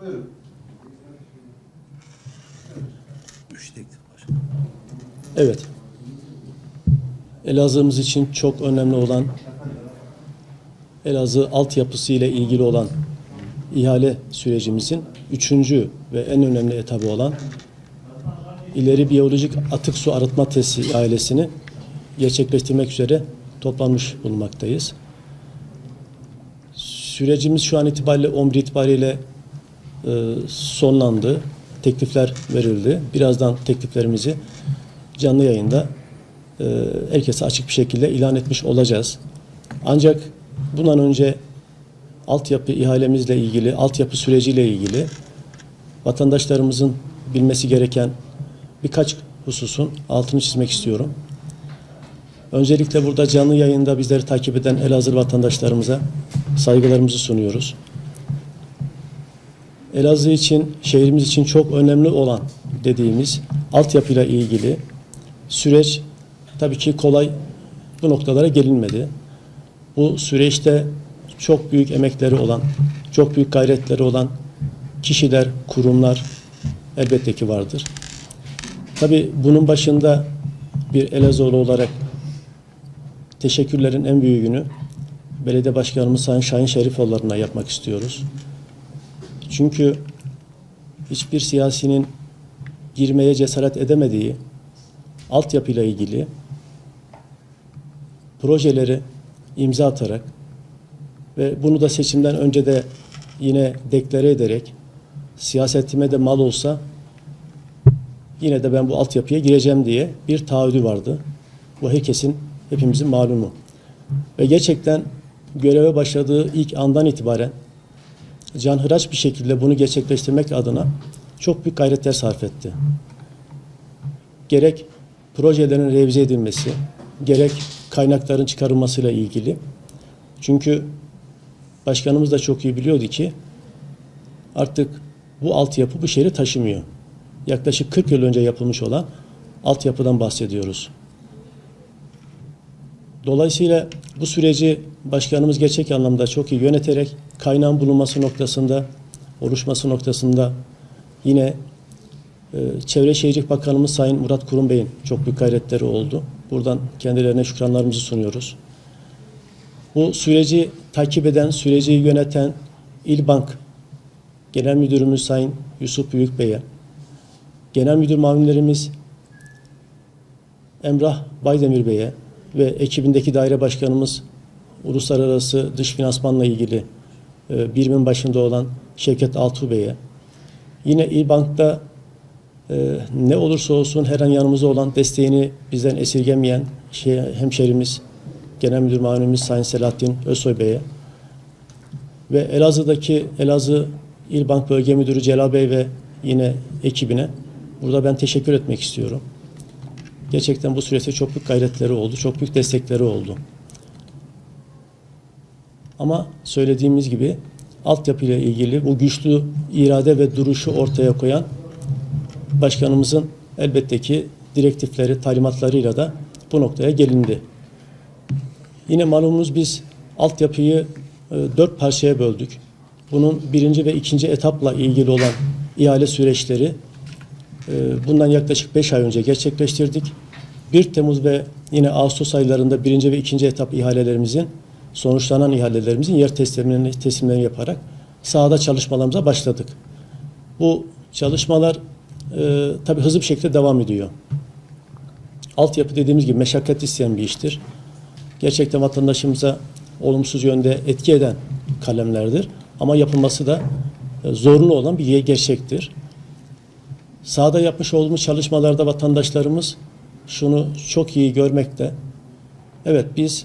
Buyurun. Evet. Elazığ'ımız için çok önemli olan Elazığ altyapısı ile ilgili olan ihale sürecimizin üçüncü ve en önemli etabı olan ileri biyolojik atık su arıtma tesisi ihalesini gerçekleştirmek üzere toplanmış bulunmaktayız. Sürecimiz şu an itibariyle 11 itibariyle e, sonlandı. Teklifler verildi. Birazdan tekliflerimizi canlı yayında e, herkese açık bir şekilde ilan etmiş olacağız. Ancak bundan önce altyapı ihalemizle ilgili, altyapı süreciyle ilgili vatandaşlarımızın bilmesi gereken birkaç hususun altını çizmek istiyorum. Öncelikle burada canlı yayında bizleri takip eden Elazığ vatandaşlarımıza saygılarımızı sunuyoruz. Elazığ için, şehrimiz için çok önemli olan dediğimiz altyapıyla ilgili süreç tabii ki kolay bu noktalara gelinmedi. Bu süreçte çok büyük emekleri olan, çok büyük gayretleri olan kişiler, kurumlar elbette ki vardır. Tabii bunun başında bir Elazığlı olarak teşekkürlerin en büyüğünü belediye başkanımız Sayın Şahin Şerifoğulları'na yapmak istiyoruz. Çünkü hiçbir siyasinin girmeye cesaret edemediği altyapıyla ilgili projeleri imza atarak ve bunu da seçimden önce de yine deklare ederek siyasetime de mal olsa yine de ben bu altyapıya gireceğim diye bir taahhüdü vardı. Bu herkesin, hepimizin malumu. Ve gerçekten göreve başladığı ilk andan itibaren canhıraç bir şekilde bunu gerçekleştirmek adına çok büyük gayretler sarf etti. Gerek projelerin revize edilmesi, gerek kaynakların çıkarılmasıyla ilgili. Çünkü başkanımız da çok iyi biliyordu ki artık bu altyapı bu şehri taşımıyor. Yaklaşık 40 yıl önce yapılmış olan altyapıdan bahsediyoruz. Dolayısıyla bu süreci başkanımız gerçek anlamda çok iyi yöneterek kaynağın bulunması noktasında, oluşması noktasında yine Çevre Şehircilik Bakanımız Sayın Murat Kurum Bey'in çok büyük gayretleri oldu. Buradan kendilerine şükranlarımızı sunuyoruz. Bu süreci takip eden, süreci yöneten İlbank Genel Müdürümüz Sayın Yusuf Büyük Bey'e, Genel Müdür Mavinlerimiz Emrah Baydemir Bey'e ve ekibindeki daire başkanımız uluslararası dış finansmanla ilgili e, birimin başında olan Şevket Altuğ Bey'e, yine İlbank'ta e, ne olursa olsun her an yanımızda olan desteğini bizden esirgemeyen şey, hemşerimiz, Genel Müdür Mavinimiz Sayın Selahattin Özsoy Bey'e ve Elazığ'daki Elazığ İl Bank Bölge Müdürü Celal Bey ve yine ekibine burada ben teşekkür etmek istiyorum. Gerçekten bu süreçte çok büyük gayretleri oldu, çok büyük destekleri oldu. Ama söylediğimiz gibi altyapıyla ilgili bu güçlü irade ve duruşu ortaya koyan başkanımızın elbette ki direktifleri, talimatlarıyla da bu noktaya gelindi. Yine malumunuz biz altyapıyı e, dört parçaya böldük. Bunun birinci ve ikinci etapla ilgili olan ihale süreçleri e, bundan yaklaşık beş ay önce gerçekleştirdik. 1 Temmuz ve yine Ağustos aylarında birinci ve ikinci etap ihalelerimizin sonuçlanan ihalelerimizin yer teslimlerini, teslimlerini yaparak sahada çalışmalarımıza başladık. Bu çalışmalar e, tabii hızlı bir şekilde devam ediyor. Altyapı dediğimiz gibi meşakkat isteyen bir iştir. Gerçekten vatandaşımıza olumsuz yönde etki eden kalemlerdir. Ama yapılması da e, zorunlu olan bir gerçektir. Sahada yapmış olduğumuz çalışmalarda vatandaşlarımız şunu çok iyi görmekte. Evet biz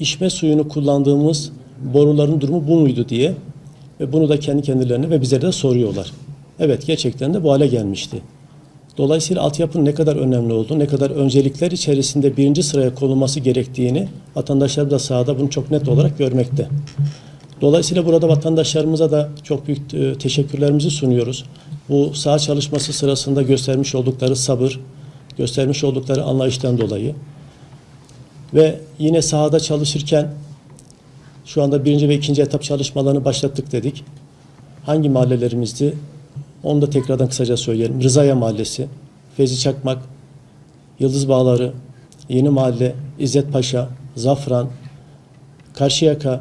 içme suyunu kullandığımız boruların durumu bu muydu diye ve bunu da kendi kendilerine ve bize de soruyorlar. Evet gerçekten de bu hale gelmişti. Dolayısıyla altyapının ne kadar önemli olduğu, ne kadar öncelikler içerisinde birinci sıraya konulması gerektiğini vatandaşlarımız da sahada bunu çok net olarak görmekte. Dolayısıyla burada vatandaşlarımıza da çok büyük e, teşekkürlerimizi sunuyoruz. Bu saha çalışması sırasında göstermiş oldukları sabır, göstermiş oldukları anlayıştan dolayı ve yine sahada çalışırken şu anda birinci ve ikinci etap çalışmalarını başlattık dedik. Hangi mahallelerimizdi? Onu da tekrardan kısaca söyleyelim. Rızaya Mahallesi, Fezi Çakmak, Yıldız Bağları, Yeni Mahalle, İzzet Paşa, Zafran, Karşıyaka,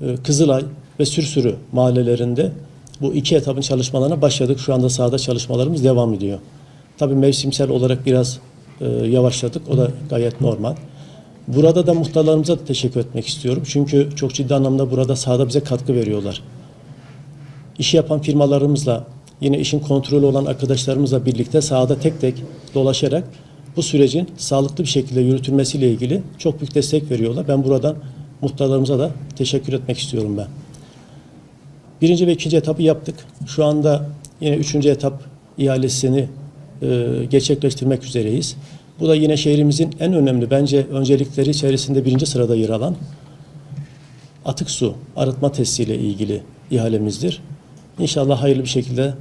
e, Kızılay ve Sürsürü mahallelerinde bu iki etapın çalışmalarına başladık. Şu anda sahada çalışmalarımız devam ediyor. Tabii mevsimsel olarak biraz e, yavaşladık. O da gayet normal. Burada da muhtarlarımıza da teşekkür etmek istiyorum. Çünkü çok ciddi anlamda burada sahada bize katkı veriyorlar. İşi yapan firmalarımızla, yine işin kontrolü olan arkadaşlarımızla birlikte sahada tek tek dolaşarak bu sürecin sağlıklı bir şekilde yürütülmesiyle ilgili çok büyük destek veriyorlar. Ben buradan muhtarlarımıza da teşekkür etmek istiyorum ben. Birinci ve ikinci etapı yaptık. Şu anda yine üçüncü etap ihalesini e, gerçekleştirmek üzereyiz. Bu da yine şehrimizin en önemli bence öncelikleri içerisinde birinci sırada yer alan atık su arıtma testiyle ilgili ihalemizdir. İnşallah hayırlı bir şekilde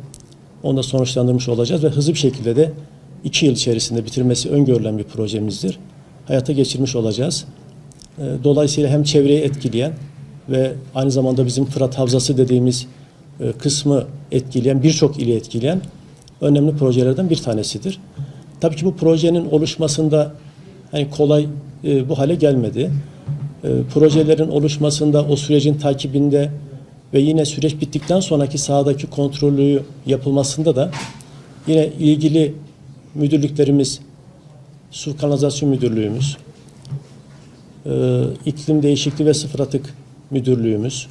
onu da sonuçlandırmış olacağız ve hızlı bir şekilde de iki yıl içerisinde bitirmesi öngörülen bir projemizdir. Hayata geçirmiş olacağız. E, Dolayısıyla hem çevreyi etkileyen ve aynı zamanda bizim Fırat Havzası dediğimiz e, kısmı etkileyen, birçok ili etkileyen önemli projelerden bir tanesidir. Tabii ki bu projenin oluşmasında hani kolay e, bu hale gelmedi. E, projelerin oluşmasında, o sürecin takibinde ve yine süreç bittikten sonraki sahadaki kontrolü yapılmasında da yine ilgili müdürlüklerimiz, Su Kanalizasyon Müdürlüğümüz, e, iklim değişikliği ve sıfır atık müdürlüğümüz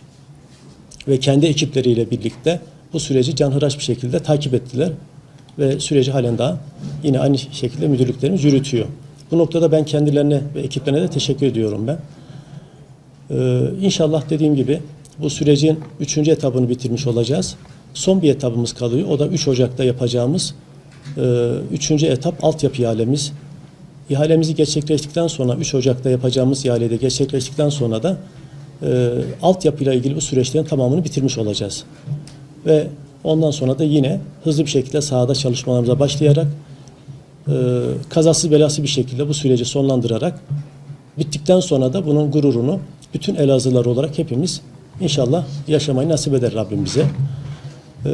ve kendi ekipleriyle birlikte bu süreci canhıraş bir şekilde takip ettiler ve süreci halen daha yine aynı şekilde müdürlüklerimiz yürütüyor. Bu noktada ben kendilerine ve ekiplerine de teşekkür ediyorum ben. Ee, inşallah dediğim gibi bu sürecin üçüncü etabını bitirmiş olacağız. Son bir etabımız kalıyor. O da 3 Ocak'ta yapacağımız e, üçüncü etap altyapı ihalemiz. İhalemizi gerçekleştikten sonra 3 Ocak'ta yapacağımız ihalede gerçekleştikten sonra da e, altyapıyla ilgili bu süreçlerin tamamını bitirmiş olacağız. Ve ondan sonra da yine hızlı bir şekilde sahada çalışmalarımıza başlayarak e, kazasız belasız bir şekilde bu süreci sonlandırarak bittikten sonra da bunun gururunu bütün Elazığlılar olarak hepimiz inşallah yaşamayı nasip eder Rabbim bize. E,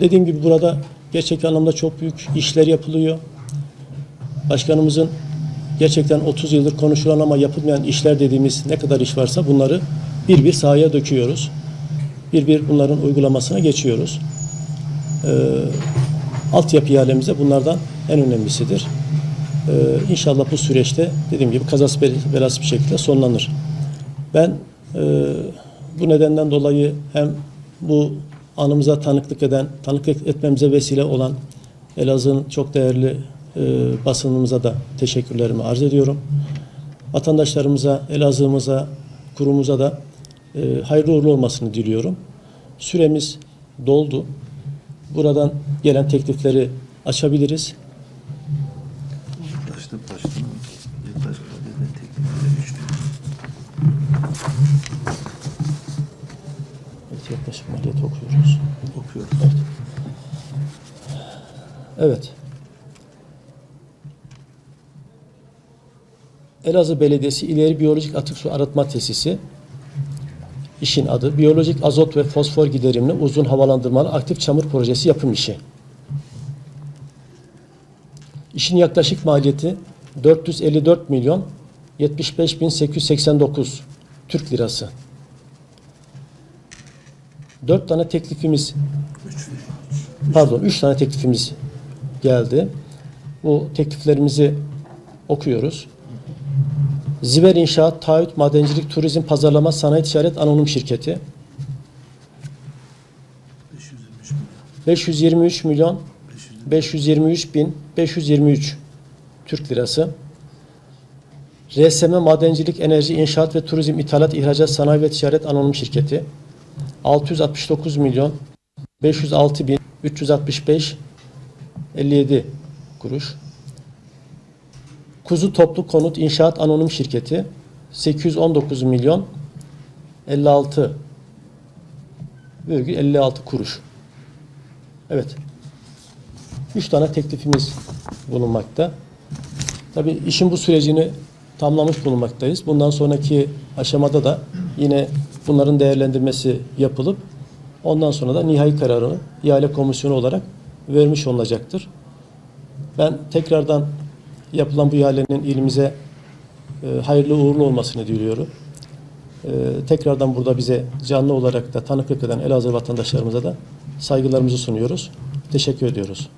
dediğim gibi burada gerçek anlamda çok büyük işler yapılıyor. Başkanımızın gerçekten 30 yıldır konuşulan ama yapılmayan işler dediğimiz ne kadar iş varsa bunları bir bir sahaya döküyoruz. Bir bir bunların uygulamasına geçiyoruz. Ee, altyapı ihalemize bunlardan en önemlisidir. Ee, inşallah bu süreçte dediğim gibi kazası bel- belası bir şekilde sonlanır. Ben e, bu nedenden dolayı hem bu anımıza tanıklık eden, tanıklık etmemize vesile olan Elazığ'ın çok değerli e, basınımıza da teşekkürlerimi arz ediyorum. Vatandaşlarımıza, Elazığ'ımıza, kurumuza da e, hayırlı uğurlu olmasını diliyorum. Süremiz doldu. Buradan gelen teklifleri açabiliriz. Başta başkanım yaklaş kadede teklifleri düştü. Evet, maliyet okuyoruz. Okuyoruz. Evet. Evet. Elazığ Belediyesi İleri Biyolojik Atık Su Arıtma Tesisi işin adı biyolojik azot ve fosfor giderimli uzun havalandırmalı aktif çamur projesi yapım işi. İşin yaklaşık maliyeti 454 milyon 75 bin 889 Türk lirası. Dört tane teklifimiz pardon üç tane teklifimiz geldi. Bu tekliflerimizi okuyoruz. Ziver İnşaat, Taahhüt, Madencilik, Turizm, Pazarlama, Sanayi Ticaret Anonim Şirketi 523 milyon. 523 milyon 523 bin 523 Türk lirası. RSM Madencilik, Enerji, İnşaat ve Turizm, İthalat, İhracat, Sanayi ve Ticaret Anonim Şirketi 669 milyon 506 bin 365 57 kuruş. Kuzu Toplu Konut İnşaat Anonim Şirketi 819 milyon 56 virgül 56 kuruş. Evet. Üç tane teklifimiz bulunmakta. Tabii işin bu sürecini tamamlamış bulunmaktayız. Bundan sonraki aşamada da yine bunların değerlendirmesi yapılıp ondan sonra da nihai kararı ihale komisyonu olarak vermiş olunacaktır. Ben tekrardan yapılan bu ihalenin ilimize e, hayırlı uğurlu olmasını diliyorum. E, tekrardan burada bize canlı olarak da tanıklık eden Elazığ vatandaşlarımıza da saygılarımızı sunuyoruz. Teşekkür ediyoruz.